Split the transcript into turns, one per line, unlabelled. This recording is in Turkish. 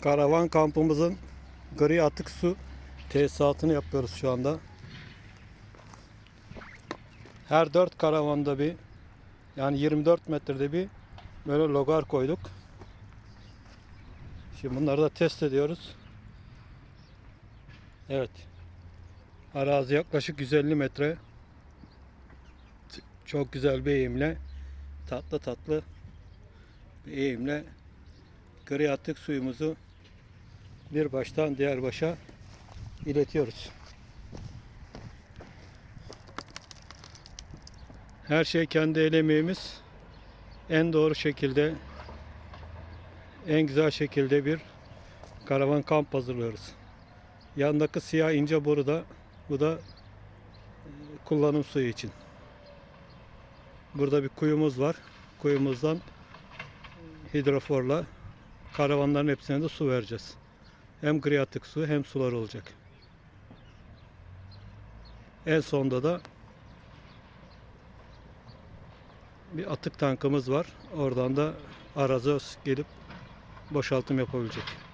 Karavan kampımızın gri atık su tesisatını yapıyoruz şu anda. Her dört karavanda bir yani 24 metrede bir böyle logar koyduk. Şimdi bunları da test ediyoruz. Evet. Arazi yaklaşık 150 metre. Çok güzel bir eğimle tatlı tatlı bir eğimle gri atık suyumuzu bir baştan diğer başa iletiyoruz. Her şey kendi el emeğimiz. En doğru şekilde en güzel şekilde bir karavan kamp hazırlıyoruz. Yandaki siyah ince boru da bu da e, kullanım suyu için. Burada bir kuyumuz var. Kuyumuzdan hidroforla karavanların hepsine de su vereceğiz. Hem gri atık su hem sular olacak. En sonda da bir atık tankımız var. Oradan da arazöz gelip boşaltım yapabilecek.